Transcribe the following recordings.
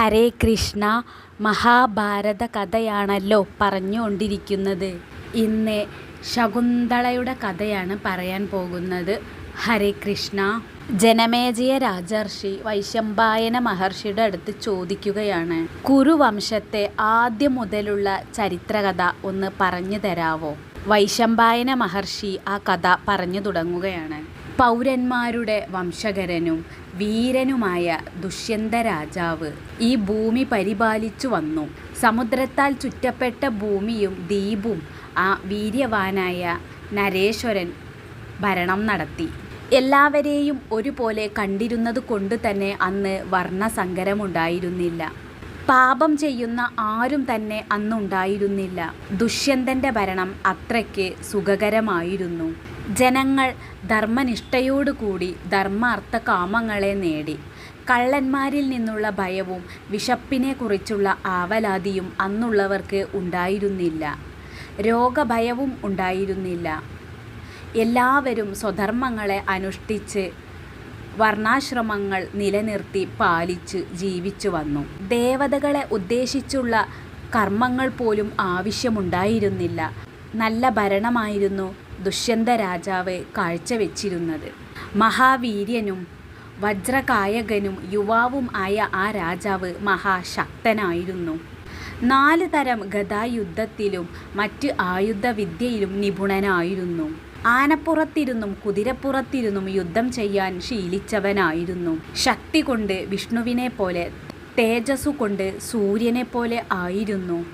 ഹരേ കൃഷ്ണ മഹാഭാരത കഥയാണല്ലോ പറഞ്ഞുകൊണ്ടിരിക്കുന്നത്. ഇന്ന് ശകുന്തളയുടെ കഥയാണ് പറയാൻ പോകുന്നത്. ഹരേ കൃഷ്ണ. ജനമേജയ രാജർഷി വൈശമ്പായന മഹർഷിയുടെ അടുത്ത് ചോദിക്കുകയാണ്. കുരുവംശത്തെ ആദ്യം മുതലുള്ള ചരിത്രകഥ ഒന്ന് പറഞ്ഞു തരാവോ? വൈശമ്പായന മഹർഷി ആ കഥ പറഞ്ഞു തുടങ്ങുകയാണ്. പൗരന്മാരുടെ വംശകരനും വീരനുമായ ദുഷ്യന്ത രാജാവ് ഈ ഭൂമി പരിപാലിച്ചു വന്നു. സമുദ്രത്താൽ ചുറ്റപ്പെട്ട ഭൂമിയും ദ്വീപും ആ വീര്യവാനായ നരേശ്വരൻ ഭരണം നടത്തി. എല്ലാവരെയും ഒരുപോലെ കണ്ടിരുന്നത് കൊണ്ട് തന്നെ അന്ന് വർണസങ്കരമുണ്ടായിരുന്നില്ല. പാപം ചെയ്യുന്ന ആരും തന്നെ അന്നുണ്ടായിരുന്നില്ല. ദുഷ്യന്തന്റെ ഭരണം അത്രയ്ക്ക് സുഖകരമായിരുന്നു. ജനങ്ങൾ ധർമ്മനിഷ്ഠയോടുകൂടി ധർമ്മാർത്ഥ കാമങ്ങളെ നേടി. കള്ളന്മാരിൽ നിന്നുള്ള ഭയവും വിശപ്പിനെക്കുറിച്ചുള്ള ആവലാതിയും അന്നുള്ളവർക്ക് ഉണ്ടായിരുന്നില്ല. രോഗഭയവും ഉണ്ടായിരുന്നില്ല. എല്ലാവരും സ്വധർമ്മങ്ങളെ അനുഷ്ഠിച്ച് വർണാശ്രമങ്ങൾ നിലനിർത്തി പാലിച്ച് ജീവിച്ചു വന്നു. ദേവതകളെ ഉദ്ദേശിച്ചുള്ള കർമ്മങ്ങൾ പോലും ആവശ്യമുണ്ടായിരുന്നില്ല. നല്ല ഭരണമായിരുന്നു ദുഷ്യന്ത രാജാവ് കാഴ്ചവെച്ചിരുന്നത്. മഹാവീര്യനും വജ്രകായകനും യുവാവും ആയ ആ രാജാവ് മഹാശക്തനായിരുന്നു. നാല് തരം ഗതായുദ്ധത്തിലും മറ്റ് ആയുധ വിദ്യയിലും നിപുണനായിരുന്നു. ആനപ്പുറത്തിരുന്നും കുതിരപ്പുറത്തിരുന്നും യുദ്ധം ചെയ്യാൻ ശീലിച്ചവനായിരുന്നു. ശക്തി കൊണ്ട് വിഷ്ണുവിനെ പോലെ തേജസ്സു കൊണ്ട് സൂര്യനെ പോലെ ആയിരുന്നു.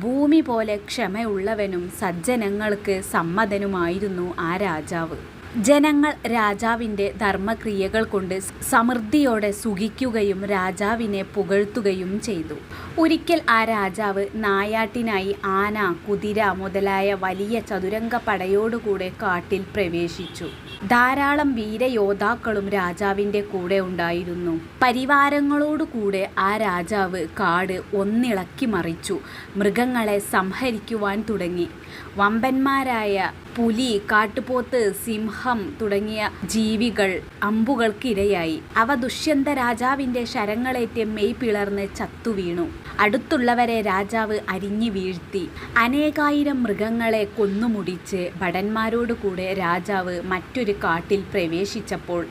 ഭൂമി പോലെ ക്ഷമയുള്ളവനും സജ്ജനങ്ങൾക്ക് സമ്മതനുമായിരുന്നു ആ രാജാവ്. ജനങ്ങൾ രാജാവിന്റെ ധർമ്മക്രിയകൾ കൊണ്ട് സമൃദ്ധിയോടെ സുഖിക്കുകയും രാജാവിനെ പുകഴ്ത്തുകയും ചെയ്തു. ഒരിക്കൽ ആ രാജാവ് നായാട്ടിനായി ആന കുതിര മുതലായ വലിയ ചതുരംഗ പടയോടുകൂടെ കാട്ടിൽ പ്രവേശിച്ചു. ധാരാളം വീരയോദ്ധാക്കളും രാജാവിന്റെ കൂടെ ഉണ്ടായിരുന്നു. പരിവാരങ്ങളോടുകൂടെ ആ രാജാവ് കാട് ഒന്നിളക്കി മറിച്ചു. മൃഗങ്ങളെ സംഹരിക്കുവാൻ തുടങ്ങി. വമ്പന്മാരായ പുലി കാട്ടുപോത്ത് സിംഹം തുടങ്ങിയ ജീവികൾ അമ്പുകൾക്കിരയായി. അവ ദുഷ്യന്ത രാജാവിന്റെ ശരങ്ങളേറ്റ് മെയ് പിളർന്ന് ചത്തുവീണു. അടുത്തുള്ളവരെ രാജാവ് അരിഞ്ഞു വീഴ്ത്തി. അനേകായിരം മൃഗങ്ങളെ കൊന്നുമുടിച്ച് ഭടന്മാരോട് കൂടെ രാജാവ് മറ്റൊരു കാട്ടിൽ പ്രവേശിച്ചപ്പോൾ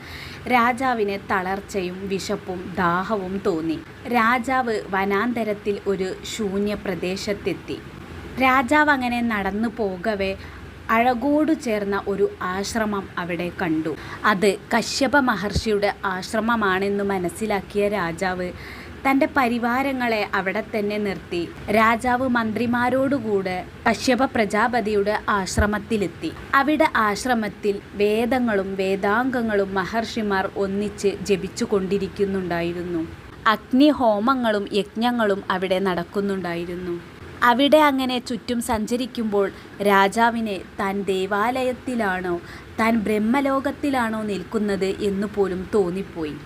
രാജാവിന് തളർച്ചയും വിശപ്പും ദാഹവും തോന്നി. രാജാവ് വനാന്തരത്തിൽ ഒരു ശൂന്യ പ്രദേശത്തെത്തി രാജാവ് അങ്ങനെ നടന്നു പോകവേ അഴകോടു ചേർന്ന ഒരു ആശ്രമം അവിടെ കണ്ടു. അത് കശ്യപ മഹർഷിയുടെ ആശ്രമമാണെന്ന് മനസ്സിലാക്കിയ രാജാവ് തന്റെ പരിവാരങ്ങളെ അവിടെ തന്നെ നിർത്തി. രാജാവ് മന്ത്രിമാരോടുകൂടെ കശ്യപ പ്രജാപതിയുടെ ആശ്രമത്തിലെത്തി. അവിടെ ആശ്രമത്തിൽ വേദങ്ങളും വേദാംഗങ്ങളും മഹർഷിമാർ ഒന്നിച്ച് ജപിച്ചു കൊണ്ടിരിക്കുന്നുണ്ടായിരുന്നു അഗ്നിഹോമങ്ങളും യജ്ഞങ്ങളും അവിടെ നടക്കുന്നുണ്ടായിരുന്നു. അവിടെ അങ്ങനെ ചുറ്റും സഞ്ചരിക്കുമ്പോൾ രാജാവിനെ താൻ ദേവാലയത്തിലാണോ താൻ ബ്രഹ്മലോകത്തിലാണോ നിൽക്കുന്നത് എന്നു പോലും തോന്നിപ്പോയി.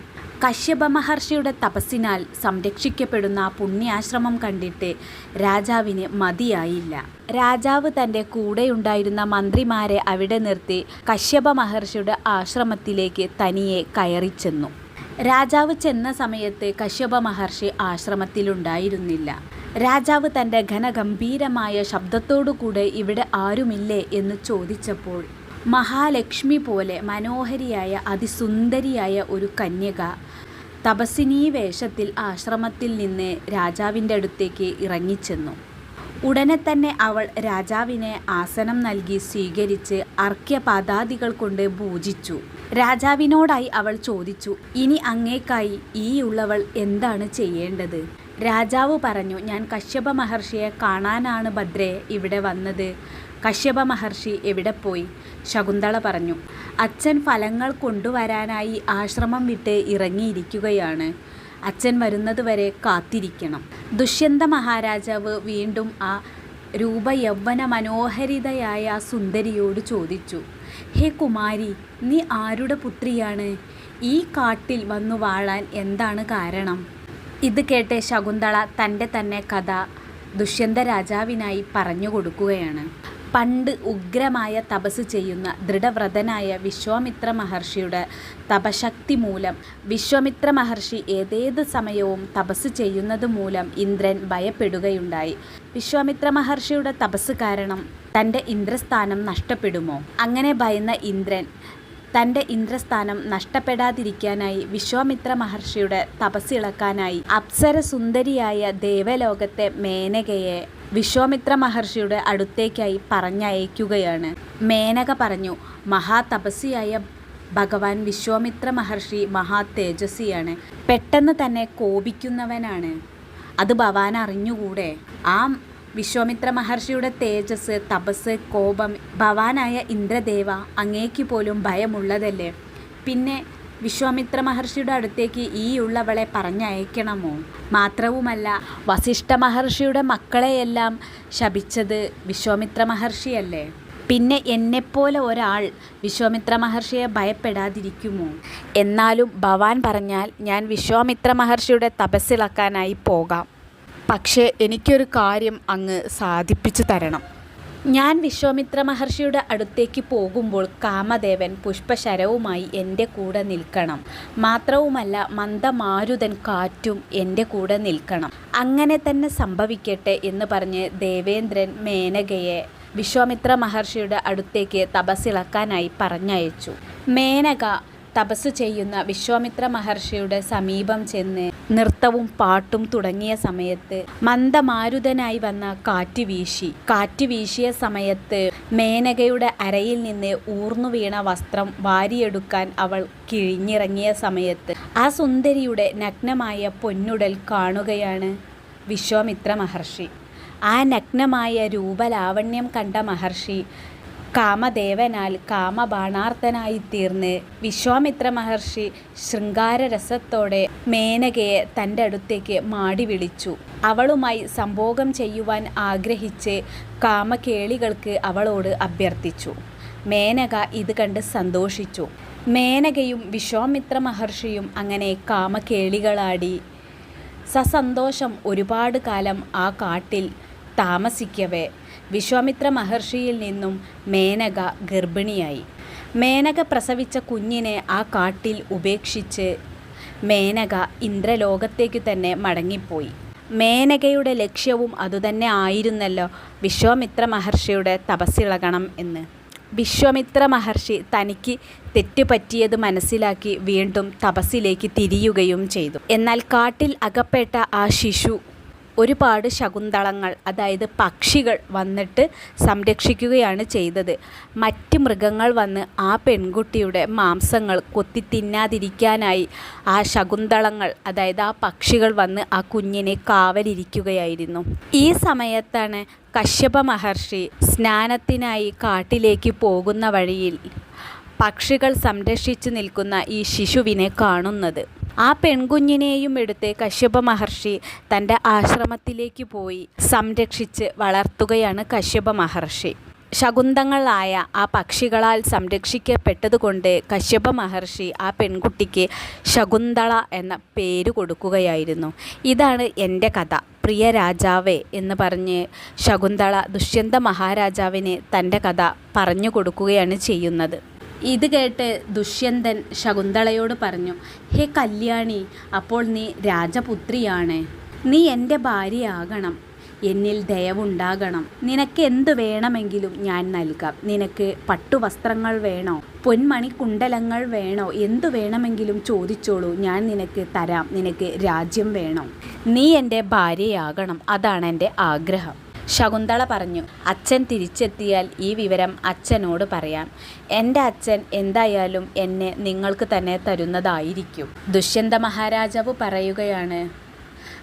കശ്യപ മഹർഷിയുടെ തപസ്സിനാൽ സംരക്ഷിക്കപ്പെടുന്ന പുണ്യാശ്രമം കണ്ടിട്ട് രാജാവിന് മതിയായില്ല. രാജാവ് തന്റെ കൂടെയുണ്ടായിരുന്ന മന്ത്രിമാരെ അവിടെ നിർത്തി കശ്യപ മഹർഷിയുടെ ആശ്രമത്തിലേക്ക് തനിയെ കയറിച്ചെന്നു രാജാവ് ചെന്ന സമയത്ത് കശ്യപ മഹർഷി ആശ്രമത്തിലുണ്ടായിരുന്നില്ല. രാജാവ് തന്റെ ഘനഗംഭീരമായ ശബ്ദത്തോടുകൂടെ ഇവിടെ ആരുമില്ലേ എന്ന് ചോദിച്ചപ്പോൾ മഹാലക്ഷ്മി പോലെ മനോഹരിയായ അതിസുന്ദരിയായ ഒരു കന്യക തപസ്സിനീ വേഷത്തിൽ ആശ്രമത്തിൽ നിന്ന് രാജാവിന്റെ അടുത്തേക്ക് ഇറങ്ങിച്ചെന്നു. ഉടനെ തന്നെ അവൾ രാജാവിനെ ആസനം നൽകി സ്വീകരിച്ച് അർഘ്യപാദാദികൾ കൊണ്ട് പൂജിച്ചു. രാജാവിനോടായി അവൾ ചോദിച്ചു ഇനി അങ്ങേക്കായി ഈ ഉള്ളവൾ എന്താണ് ചെയ്യേണ്ടത്? രാജാവ് പറഞ്ഞു ഞാൻ കശ്യപ മഹർഷിയെ കാണാനാണ് ഭദ്രയെ ഇവിടെ വന്നത്. കശ്യപ മഹർഷി എവിടെ പോയി? ശകുന്തള പറഞ്ഞു അച്ഛൻ ഫലങ്ങൾ കൊണ്ടുവരാനായി ആശ്രമം വിട്ട് ഇറങ്ങിയിരിക്കുകയാണ്. അച്ഛൻ വരുന്നതുവരെ കാത്തിരിക്കണം. ദുഷ്യന്ത മഹാരാജാവ് വീണ്ടും ആ രൂപയൗവന മനോഹരിതയായ സുന്ദരിയോട് ചോദിച്ചു ഹേ കുമാരി നീ ആരുടെ പുത്രിയാണ്? ഈ കാട്ടിൽ വന്നു വാഴാൻ എന്താണ് കാരണം? ഇത് കേട്ട് ശകുന്തള തന്റെ തന്നെ കഥ ദുഷ്യന്ത രാജാവിനായി പറഞ്ഞു കൊടുക്കുകയാണ്. പണ്ട് ഉഗ്രമായ തപസ് ചെയ്യുന്ന ദൃഢവ്രതനായ വിശ്വാമിത്ര മഹർഷിയുടെ തപശക്തി മൂലം വിശ്വാമിത്ര മഹർഷി ഏതേത് സമയവും തപസ് ചെയ്യുന്നത് മൂലം ഇന്ദ്രൻ ഭയപ്പെടുകയുണ്ടായി. വിശ്വാമിത്ര മഹർഷിയുടെ തപസ് കാരണം തന്റെ ഇന്ദ്രസ്ഥാനം നഷ്ടപ്പെടുമോ? അങ്ങനെ ഭയന്ന ഇന്ദ്രൻ തന്റെ ഇന്ദ്രസ്ഥാനം നഷ്ടപ്പെടാതിരിക്കാനായി വിശ്വാമിത്ര മഹർഷിയുടെ തപസ്സിളക്കാനായി അപ്സരസുന്ദരിയായ ദേവലോകത്തെ മേനകയെ വിശ്വാമിത്ര മഹർഷിയുടെ അടുത്തേക്കായി പറഞ്ഞയക്കുകയാണ്. മേനക പറഞ്ഞു മഹാതപസ്സിയായ ഭഗവാൻ വിശ്വാമിത്ര മഹർഷി മഹാ തേജസ്വിയാണ് പെട്ടെന്ന് തന്നെ കോപിക്കുന്നവനാണ്. അത് ഭവാൻ അറിഞ്ഞുകൂടെ? ആ വിശ്വാമിത്ര മഹർഷിയുടെ തേജസ് തപസ് കോപം ഭവാനായ ഇന്ദ്രദേവ അങ്ങേക്ക് പോലും ഭയമുള്ളതല്ലേ? പിന്നെ വിശ്വാമിത്ര മഹർഷിയുടെ അടുത്തേക്ക് ഈ ഉള്ളവളെ പറഞ്ഞയക്കണമോ? മാത്രവുമല്ല വസിഷ്ഠ മഹർഷിയുടെ മക്കളെയെല്ലാം ശപിച്ചത് വിശ്വാമിത്ര മഹർഷിയല്ലേ? പിന്നെ എന്നെപ്പോലെ ഒരാൾ വിശ്വാമിത്ര മഹർഷിയെ ഭയപ്പെടാതിരിക്കുമോ? എന്നാലും ഭവാൻ പറഞ്ഞാൽ ഞാൻ വിശ്വാമിത്ര മഹർഷിയുടെ തപസ്സിളക്കാനായി പോകാം. പക്ഷേ എനിക്കൊരു കാര്യം അങ്ങ് സാധിപ്പിച്ചു തരണം. ഞാൻ വിശ്വാമിത്ര മഹർഷിയുടെ അടുത്തേക്ക് പോകുമ്പോൾ കാമദേവൻ പുഷ്പശരവുമായി എന്റെ കൂടെ നിൽക്കണം. മാത്രവുമല്ല മന്ദമാരുതൻ കാറ്റും എന്റെ കൂടെ നിൽക്കണം. അങ്ങനെ തന്നെ സംഭവിക്കട്ടെ എന്ന് പറഞ്ഞ് ദേവേന്ദ്രൻ മേനകയെ വിശ്വാമിത്ര മഹർഷിയുടെ അടുത്തേക്ക് തപസ്സിളക്കാനായി പറഞ്ഞയച്ചു. മേനക തപസ് ചെയ്യുന്ന വിശ്വാമിത്ര മഹർഷിയുടെ സമീപം ചെന്ന് നൃത്തവും പാട്ടും തുടങ്ങിയ സമയത്ത് മന്ദമാരുതനായി വന്ന കാറ്റ് വീശി. കാറ്റ് വീശിയ സമയത്ത് മേനകയുടെ അരയിൽ നിന്ന് ഊർന്നു വീണ വസ്ത്രം വാരിയെടുക്കാൻ അവൾ കിഴിഞ്ഞിറങ്ങിയ സമയത്ത് ആ സുന്ദരിയുടെ നഗ്നമായ പൊന്നുടൽ കാണുകയാണ് വിശ്വാമിത്ര മഹർഷി. ആ നഗ്നമായ രൂപലാവണ്യം കണ്ട മഹർഷി കാമദേവനാൽ കാമബാണാർത്ഥനായി തീർന്ന് വിശ്വാമിത്ര മഹർഷി ശൃംഗാരരസത്തോടെ മേനകയെ തന്റെ അടുത്തേക്ക് മാടി വിളിച്ചു. അവളുമായി സംഭോഗം ചെയ്യുവാൻ ആഗ്രഹിച്ച് കാമകേളികൾക്ക് അവളോട് അഭ്യർത്ഥിച്ചു. മേനക ഇത് കണ്ട് സന്തോഷിച്ചു. മേനകയും വിശ്വാമിത്ര മഹർഷിയും അങ്ങനെ കാമകേളികളാടി. സസന്തോഷം ഒരുപാട് കാലം ആ കാട്ടിൽ താമസിക്കവേ. വിശ്വാമിത്ര മഹർഷിയിൽ നിന്നും മേനക ഗർഭിണിയായി. മേനക പ്രസവിച്ച കുഞ്ഞിനെ ആ കാട്ടിൽ ഉപേക്ഷിച്ച് മേനക ഇന്ദ്രലോകത്തേക്ക് തന്നെ മടങ്ങിപ്പോയി. മേനകയുടെ ലക്ഷ്യവും അതുതന്നെ ആയിരുന്നല്ലോ വിശ്വാമിത്ര മഹർഷിയുടെ തപസ്സിളകണം എന്ന്. വിശ്വാമിത്ര മഹർഷി തനിക്ക് തെറ്റുപറ്റിയത് മനസ്സിലാക്കി വീണ്ടും തപസ്സിലേക്ക് തിരിയുകയും ചെയ്തു. എന്നാൽ കാട്ടിൽ അകപ്പെട്ട ആ ശിശു ഒരുപാട് ശകുന്തളങ്ങൾ അതായത് പക്ഷികൾ വന്നിട്ട് സംരക്ഷിക്കുകയാണ് ചെയ്തത്. മറ്റ് മൃഗങ്ങൾ വന്ന് ആ പെൺകുട്ടിയുടെ മാംസങ്ങൾ കൊത്തി തിന്നാതിരിക്കാനായി ആ ശകുന്തളങ്ങൾ അതായത് ആ പക്ഷികൾ വന്ന് ആ കുഞ്ഞിനെ കാവലിരിക്കുകയായിരുന്നു. ഈ സമയത്താണ് കശ്യപ മഹർഷി സ്നാനത്തിനായി കാട്ടിലേക്ക് പോകുന്ന വഴിയിൽ പക്ഷികൾ സംരക്ഷിച്ചു നിൽക്കുന്ന ഈ ശിശുവിനെ കാണുന്നത്. ആ പെൺകുഞ്ഞിനെയും എടുത്ത് കശ്യപ മഹർഷി തന്റെ ആശ്രമത്തിലേക്ക് പോയി സംരക്ഷിച്ച് വളർത്തുകയാണ് കശ്യപ മഹർഷി. ശകുന്തങ്ങളായ ആ പക്ഷികളാൽ സംരക്ഷിക്കപ്പെട്ടതുകൊണ്ട് കശ്യപ മഹർഷി ആ പെൺകുട്ടിക്ക് ശകുന്തള എന്ന പേര് കൊടുക്കുകയായിരുന്നു. ഇതാണ് എന്റെ കഥ. പ്രിയ രാജാവേ എന്ന് പറഞ്ഞ് ശകുന്തള ദുഷ്യന്ത മഹാരാജാവിന് തന്റെ കഥ പറഞ്ഞു കൊടുക്കുകയാണ് ചെയ്യുന്നത്. ഇത് കേട്ട് ദുഷ്യന്തൻ ശകുന്തളയോട് പറഞ്ഞു ഹേ കല്യാണി അപ്പോൾ നീ രാജപുത്രിയാണ്. നീ എന്റെ ഭാര്യയാകണം. എന്നിൽ ദയവുണ്ടാകണം. നിനക്ക് എന്ത് വേണമെങ്കിലും ഞാൻ നൽകാം. നിനക്ക് പട്ടുവസ്ത്രങ്ങൾ വേണോ? പൊന്മണി കുണ്ടലങ്ങൾ വേണോ? എന്തു വേണമെങ്കിലും ചോദിച്ചോളൂ. ഞാൻ നിനക്ക് തരാം. നിനക്ക് രാജ്യം വേണം. നീ എന്റെ ഭാര്യയാകണം. അതാണ് എന്റെ ആഗ്രഹം. ശകുന്തള പറഞ്ഞു അച്ഛൻ തിരിച്ചെത്തിയാൽ ഈ വിവരം അച്ഛനോട് പറയാം. എന്റെ അച്ഛൻ എന്തായാലും എന്നെ നിങ്ങൾക്ക് തന്നെ തരുന്നതായിരിക്കും. ദുഷ്യന്ത മഹാരാജാവ് പറയുകയാണ്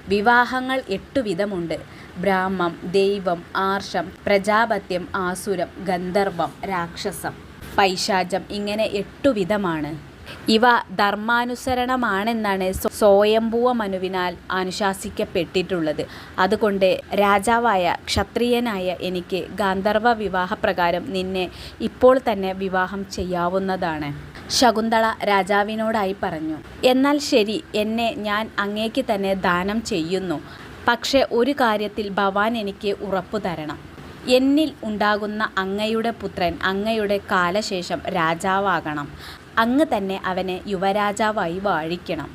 വിവാഹങ്ങൾ എട്ടുവിധമുണ്ട് ബ്രാഹ്മം ദൈവം ആർഷം പ്രജാപത്യം ആസുരം ഗന്ധർവം രാക്ഷസം. പൈശാചം ഇങ്ങനെ എട്ടു വിധമാണ്. ഇവ ധർമാനുസരണമാണെന്നാണ് സ്വയംഭൂവ മനുവിനാൽ അനുശാസിക്കപ്പെട്ടിട്ടുള്ളത്. അതുകൊണ്ട് രാജാവായ ക്ഷത്രിയനായ എനിക്ക് ഗാന്ധർവ വിവാഹപ്രകാരം നിന്നെ ഇപ്പോൾ തന്നെ വിവാഹം ചെയ്യാവുന്നതാണ്. ശകുന്തള രാജാവിനോടായി പറഞ്ഞു. എന്നാൽ ശരി എന്നെ ഞാൻ അങ്ങേക്ക് തന്നെ ദാനം ചെയ്യുന്നു. പക്ഷേ ഒരു കാര്യത്തിൽ ഭവാൻ എനിക്ക് ഉറപ്പു തരണം. എന്നിൽ ഉണ്ടാകുന്ന അങ്ങയുടെ പുത്രൻ അങ്ങയുടെ കാലശേഷം രാജാവാകണം. അങ്ങ് തന്നെ അവനെ യുവരാജാവായി വാഴിക്കണം.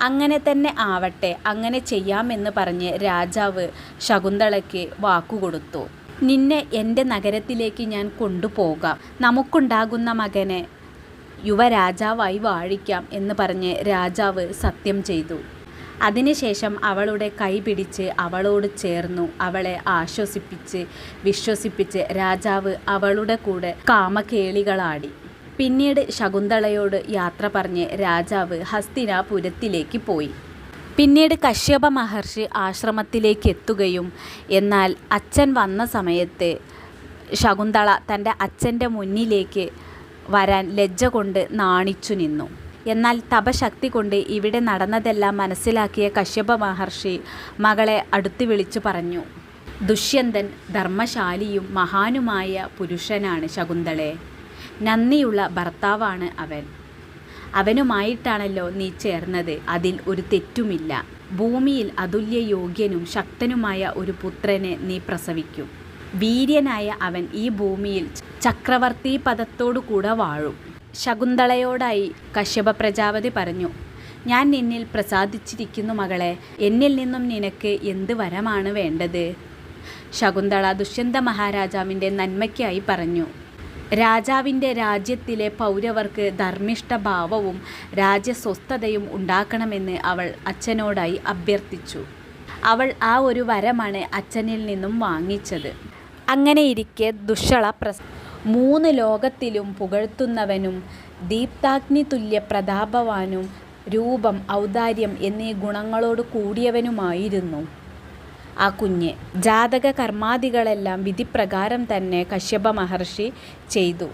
അങ്ങനെ തന്നെ ആവട്ടെ അങ്ങനെ ചെയ്യാമെന്ന് പറഞ്ഞ് രാജാവ് ശകുന്തളയ്ക്ക് വാക്കുകൊടുത്തു. നിന്നെ എന്റെ നഗരത്തിലേക്ക് ഞാൻ കൊണ്ടുപോകാം. നമുക്കുണ്ടാകുന്ന മകനെ യുവരാജാവായി വാഴിക്കാം എന്ന് പറഞ്ഞ് രാജാവ് സത്യം ചെയ്തു. അതിനുശേഷം അവളുടെ കൈ പിടിച്ച് അവളോട് ചേർന്നു. അവളെ ആശ്വസിപ്പിച്ച് വിശ്വസിപ്പിച്ച് രാജാവ് അവളുടെ കൂടെ കാമകേളികളാടി. പിന്നീട് ശകുന്തളയോട് യാത്ര പറഞ്ഞ് രാജാവ് ഹസ്തിനാപുരത്തിലേക്ക് പോയി. പിന്നീട് കശ്യപ മഹർഷി ആശ്രമത്തിലേക്ക് എത്തുകയും എന്നാൽ അച്ഛൻ വന്ന സമയത്ത് ശകുന്തള തന്റെ അച്ഛന്റെ മുന്നിലേക്ക് വരാൻ ലജ്ജ കൊണ്ട് നാണിച്ചു നിന്നു. എന്നാൽ തപശക്തി കൊണ്ട് ഇവിടെ നടന്നതെല്ലാം മനസ്സിലാക്കിയ കശ്യപ മഹർഷി മകളെ അടുത്ത് വിളിച്ചു പറഞ്ഞു ദുഷ്യന്തൻ ധർമ്മശാലിയും മഹാനുമായ പുരുഷനാണ് ശകുന്തളെ. നന്ദിയുള്ള ഭർത്താവാണ് അവൻ. അവനുമായിട്ടാണല്ലോ നീ ചേർന്നത്. അതിൽ ഒരു തെറ്റുമില്ല. ഭൂമിയിൽ അതുല്യ യോഗ്യനും ശക്തനുമായ ഒരു പുത്രനെ നീ പ്രസവിക്കും. വീര്യനായ അവൻ ഈ ഭൂമിയിൽ ചക്രവർത്തി പദത്തോടു കൂടെ വാഴും. ശകുന്തളയോടായി കശ്യപ പ്രജാപതി പറഞ്ഞു ഞാൻ നിന്നിൽ പ്രസാദിച്ചിരിക്കുന്നു മകളെ. എന്നിൽ നിന്നും നിനക്ക് എന്ത് വരമാണ് വേണ്ടത്? ശകുന്തള ദുഷ്യന്ത മഹാരാജാവിന്റെ നന്മയ്ക്കായി പറഞ്ഞു രാജാവിന്റെ രാജ്യത്തിലെ പൗരവർക്ക് ധർമ്മിഷ്ഠഭാവവും രാജ്യസ്വസ്ഥതയും ഉണ്ടാക്കണമെന്ന് അവൾ അച്ഛനോടായി അഭ്യർത്ഥിച്ചു. അവൾ ആ ഒരു വരമാണ് അച്ഛനിൽ നിന്നും വാങ്ങിച്ചത്. അങ്ങനെയിരിക്കെ ദുഷള പ്രസ് മൂന്ന് ലോകത്തിലും പുകഴ്ത്തുന്നവനും ദീപ്താഗ്നി തുല്യ പ്രതാപവാനും രൂപം ഔദാര്യം എന്നീ ഗുണങ്ങളോട് കൂടിയവനുമായിരുന്നു. ആ കുഞ്ഞ്. ജാതക കർമാദികളെല്ലാം വിധിപ്രകാരം തന്നെ കശ്യപ മഹർഷി ചെയ്തു.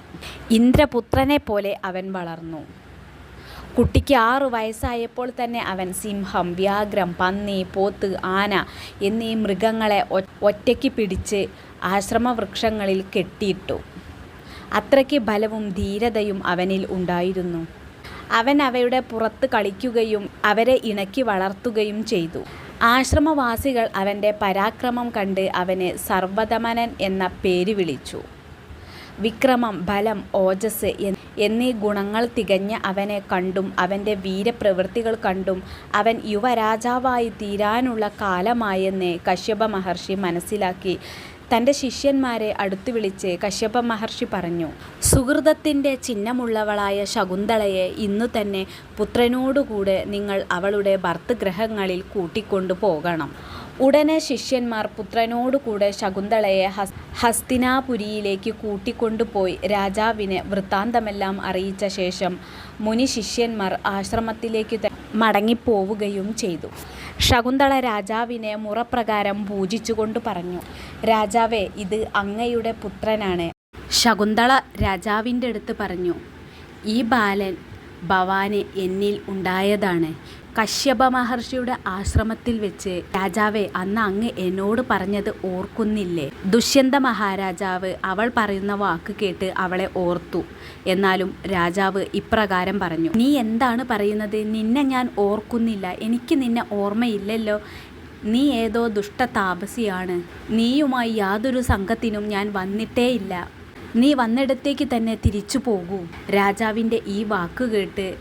ഇന്ദ്രപുത്രനെ പോലെ അവൻ വളർന്നു. കുട്ടിക്ക് ആറു വയസ്സായപ്പോൾ തന്നെ അവൻ സിംഹം വ്യാഘ്രം പന്നി പോത്ത് ആന എന്നീ മൃഗങ്ങളെ ഒറ്റയ്ക്ക് പിടിച്ച് ആശ്രമവൃക്ഷങ്ങളിൽ കെട്ടിയിട്ടു. അത്രയ്ക്ക് ബലവും ധീരതയും അവനിൽ ഉണ്ടായിരുന്നു. അവൻ അവയുടെ പുറത്ത് കളിക്കുകയും അവരെ ഇണക്കി വളർത്തുകയും ചെയ്തു. ആശ്രമവാസികൾ അവന്റെ പരാക്രമം കണ്ട് അവനെ സർവദമനൻ എന്ന പേര് വിളിച്ചു. വിക്രമം ബലം ഓജസ് എന്നീ ഗുണങ്ങൾ തികഞ്ഞ അവനെ കണ്ടും അവന്റെ വീരപ്രവൃത്തികൾ കണ്ടും അവൻ യുവരാജാവായി തീരാനുള്ള കാലമായെന്ന് കശ്യപ മഹർഷി മനസ്സിലാക്കി. തന്റെ ശിഷ്യന്മാരെ അടുത്തു വിളിച്ച് കശ്യപ മഹർഷി പറഞ്ഞു സുഹൃതത്തിന്റെ ചിഹ്നമുള്ളവളായ ശകുന്തളയെ ഇന്നു തന്നെ പുത്രനോടുകൂടെ നിങ്ങൾ അവളുടെ ഭർത്തൃഗ്രഹങ്ങളിൽ കൂട്ടിക്കൊണ്ടു പോകണം. ഉടനെ ശിഷ്യന്മാർ പുത്രനോടുകൂടെ ശകുന്തളയെ ഹസ് ഹസ്തിനാപുരിയിലേക്ക് കൂട്ടിക്കൊണ്ടുപോയി രാജാവിനെ വൃത്താന്തമെല്ലാം അറിയിച്ച ശേഷം മുനി ശിഷ്യന്മാർ ആശ്രമത്തിലേക്ക് മടങ്ങിപ്പോവുകയും ചെയ്തു. ശകുന്തള രാജാവിനെ മുറപ്രകാരം പൂജിച്ചുകൊണ്ട് പറഞ്ഞു രാജാവേ ഇത് അങ്ങയുടെ പുത്രനാണ്. ശകുന്തള രാജാവിന്റെ അടുത്ത് പറഞ്ഞു ഈ ബാലൻ ഭവാന് എന്നിൽ ഉണ്ടായതാണ്. കശ്യപ മഹർഷിയുടെ ആശ്രമത്തിൽ വെച്ച് രാജാവെ അന്ന് അങ്ങ് എന്നോട് പറഞ്ഞത് ഓർക്കുന്നില്ലേ? ദുഷ്യന്ത മഹാരാജാവ് അവൾ പറയുന്ന വാക്ക് കേട്ട് അവളെ ഓർത്തു. എന്നാലും രാജാവ് ഇപ്രകാരം പറഞ്ഞു നീ എന്താണ് പറയുന്നത്? നിന്നെ ഞാൻ ഓർക്കുന്നില്ല. എനിക്ക് നിന്നെ ഓർമ്മയില്ലല്ലോ. നീ ഏതോ ദുഷ്ട താപസിയാണ് നീയുമായി യാതൊരു സംഘത്തിനും ഞാൻ വന്നിട്ടേയില്ല. നീ വന്നിടത്തേക്ക് തന്നെ തിരിച്ചു പോകൂ. രാജാവിന്റെ ഈ വാക്ക് കേട്ട്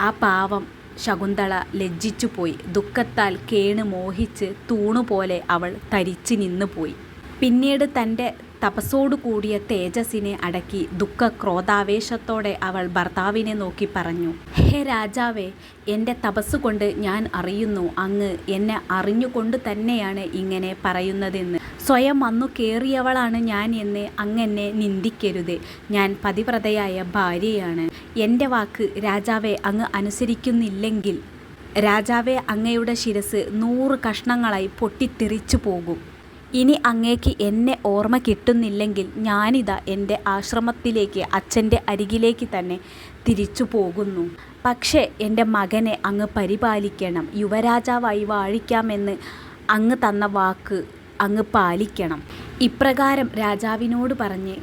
ആ പാവം ശകുന്തള ലജ്ജിച്ചുപോയി. ദുഃഖത്താൽ കേണ് മോഹിച്ച് തൂണുപോലെ അവൾ തരിച്ചു നിന്നുപോയി. പിന്നീട് തന്റെ തപസ്സോടു കൂടിയ തേജസ്സിനെ അടക്കി ദുഃഖ ക്രോധാവേശത്തോടെ അവൾ ഭർത്താവിനെ നോക്കി പറഞ്ഞു ഹേ രാജാവേ എന്റെ തപസ് കൊണ്ട് ഞാൻ അറിയുന്നു അങ്ങ് എന്നെ അറിഞ്ഞുകൊണ്ട് തന്നെയാണ് ഇങ്ങനെ പറയുന്നതെന്ന്. സ്വയം വന്നു കയറിയവളാണ് ഞാൻ എന്ന് അങ്ങെന്നെ നിന്ദിക്കരുത്. ഞാൻ പതിവ്രതയായ ഭാര്യയാണ്. എന്റെ വാക്ക് രാജാവെ അങ്ങ് അനുസരിക്കുന്നില്ലെങ്കിൽ രാജാവെ അങ്ങയുടെ ശിരസ് നൂറ് കഷ്ണങ്ങളായി പൊട്ടിത്തെറിച്ചു പോകും. ഇനി അങ്ങേക്ക് എന്നെ ഓർമ്മ കിട്ടുന്നില്ലെങ്കിൽ ഞാനിതാ എന്റെ ആശ്രമത്തിലേക്ക് അച്ഛന്റെ അരികിലേക്ക് തന്നെ തിരിച്ചു പോകുന്നു. പക്ഷേ എന്റെ മകനെ അങ്ങ് പരിപാലിക്കണം യുവരാജാവായി വാഴിക്കാമെന്ന് അങ്ങ് തന്ന വാക്ക് അങ്ങ് പാലിക്കണം. ഇപ്രകാരം രാജാവിനോട് പറഞ്ഞ്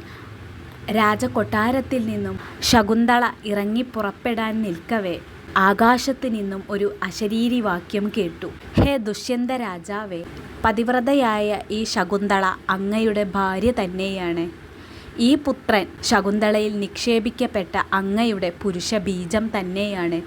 രാജകൊട്ടാരത്തിൽ നിന്നും ശകുന്തള ഇറങ്ങി പുറപ്പെടാൻ നിൽക്കവേ ആകാശത്തു നിന്നും ഒരു അശരീരി വാക്യം കേട്ടു. ഹേ ദുഷ്യന്ത രാജാവേ, പതിവ്രതയായ ഈ ശകുന്തള അങ്ങയുടെ ഭാര്യ തന്നെയാണ്. ഈ പുത്രൻ ശകുന്തളയിൽ നിക്ഷേപിക്കപ്പെട്ട അങ്ങയുടെ പുരുഷ ബീജം തന്നെയാണ്.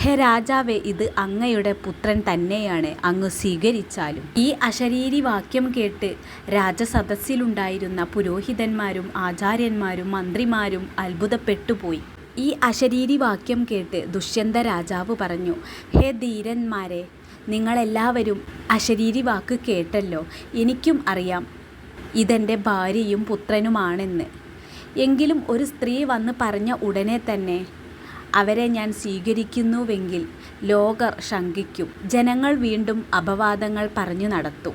ഹേ രാജാവേ, ഇത് അങ്ങയുടെ പുത്രൻ തന്നെയാണ്. അങ്ങ് സ്വീകരിച്ചാലും. ഈ അശരീരി വാക്യം കേട്ട് രാജസദസ്സിലുണ്ടായിരുന്ന പുരോഹിതന്മാരും ആചാര്യന്മാരും മന്ത്രിമാരും അത്ഭുതപ്പെട്ടുപോയി. ഈ അശരീരി വാക്യം കേട്ട് ദുഷ്യന്ത രാജാവ് പറഞ്ഞു, ഹേ ധീരന്മാരെ നിങ്ങളെല്ലാവരും അശരീരി വാക്ക് കേട്ടല്ലോ. എനിക്കും അറിയാം ഇതെന്റെ ഭാര്യയും പുത്രനുമാണെന്ന്. എങ്കിലും ഒരു സ്ത്രീ വന്ന് പറഞ്ഞ ഉടനെ തന്നെ അവരെ ഞാൻ സ്വീകരിക്കുന്നുവെങ്കിൽ ലോകർ ശങ്കിക്കും. ജനങ്ങൾ വീണ്ടും അപവാദങ്ങൾ പറഞ്ഞു നടത്തും.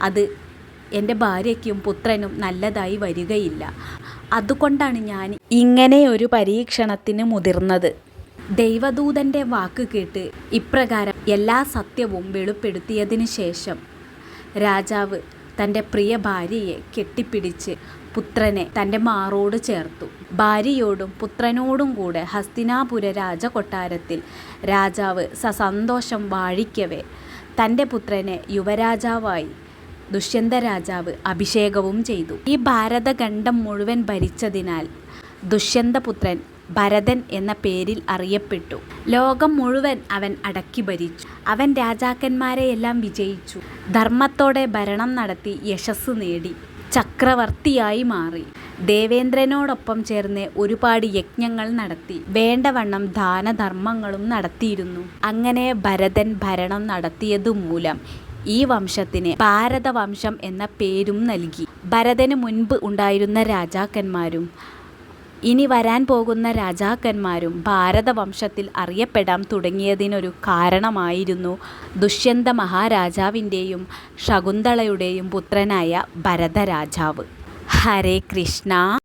അത് എന്റെ ഭാര്യയ്ക്കും പുത്രനും നല്ലതായി വരികയില്ല. അതുകൊണ്ടാണ് ഞാൻ ഇങ്ങനെയൊരു പരീക്ഷണത്തിന് മുതിർന്നത്. ദൈവദൂതന്റെ വാക്ക് കേട്ട് ഇപ്രകാരം എല്ലാ സത്യവും വെളിപ്പെടുത്തിയതിനു ശേഷം രാജാവ് തന്റെ പ്രിയ ഭാര്യയെ കെട്ടിപ്പിടിച്ച് പുത്രനെ തന്റെ മാറോട് ചേർത്തു. ഭാര്യയോടും പുത്രനോടും കൂടെ ഹസ്തിനാപുര രാജകൊട്ടാരത്തിൽ രാജാവ് സസന്തോഷം വാഴിക്കവേ തന്റെ പുത്രനെ യുവരാജാവായി ദുഷ്യന്ത രാജാവ് അഭിഷേകവും ചെയ്തു. ഈ ഭാരതഖണ്ഡം മുഴുവൻ ഭരിച്ചതിനാൽ ദുഷ്യന്തപുത്രൻ ഭരതൻ എന്ന പേരിൽ അറിയപ്പെട്ടു. ലോകം മുഴുവൻ അവൻ അടക്കി ഭരിച്ചു. അവൻ രാജാക്കന്മാരെയെല്ലാം വിജയിച്ചു. ധർമ്മത്തോടെ ഭരണം നടത്തി യശസ്സ് നേടി ചക്രവർത്തിയായി മാറി. ദേവേന്ദ്രനോടൊപ്പം ചേർന്ന് ഒരുപാട് യജ്ഞങ്ങൾ നടത്തി. വേണ്ടവണ്ണം ദാനധർമ്മങ്ങളും നടത്തിയിരുന്നു. അങ്ങനെ ഭരതൻ ഭരണം നടത്തിയതുമൂലം ഈ വംശത്തിന് ഭാരതവംശം എന്ന പേരും നൽകി. ഭരതന് മുൻപ് ഉണ്ടായിരുന്ന രാജാക്കന്മാരും ഇനി വരാൻ പോകുന്ന രാജാക്കന്മാരും ഭാരതവംശത്തിൽ അറിയപ്പെടാൻ തുടങ്ങിയതിനൊരു കാരണമായിരുന്നു ദുഷ്യന്ത മഹാരാജാവിന്റെയും ശകുന്തളയുടെയും പുത്രനായ ഭരതരാജാവ്. ഹരേ കൃഷ്ണ